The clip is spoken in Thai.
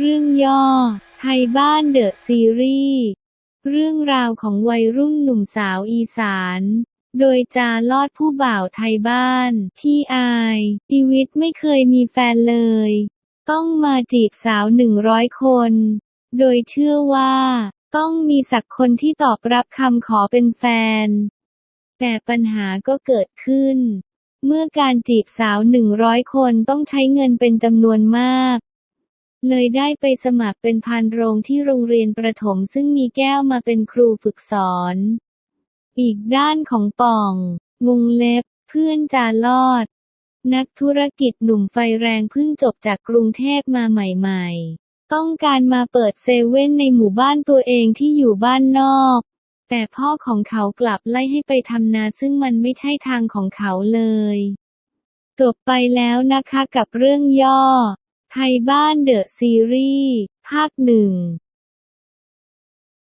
เรื่องย่อ ไทยบ้านเดอะซีรีส์เรื่องราวของวัยรุ่นหนุ่มสาวอีสาน โดยจาลอดผู้บ่าวไทยบ้านที่อายชีวิตไม่เคยมีแฟนเลย ต้องมาจีบสาวหนึ่งร้อยคน โดยเชื่อว่า ต้องมีสักคนที่ตอบรับคำขอเป็นแฟน แต่ปัญหาก็เกิดขึ้น เมื่อการจีบสาวหนึ่งร้อยคนต้องใช้เงินเป็นจำนวนมาก เลยได้ไปสมัครเป็นพานโรงที่โรงเรียนประถมซึ่งมีแก้วมาเป็นครูฝึกสอน อีกด้านของป่องวงเล็บ เพื่อนจาลอด นักธุรกิจหนุ่มไฟแรงเพิ่งจบจากกรุงเทพมาใหม่ๆ ต้องการมาเปิดเซเว่นในหมู่บ้านตัวเองที่อยู่บ้านนอก แต่พ่อของเขากลับไล่ให้ไปทำนาซึ่งมันไม่ใช่ทางของเขาเลย จบไปแล้วนะคะกับเรื่องย่อ ไทยบ้านเดอะซีรีส์ภาคหนึ่ง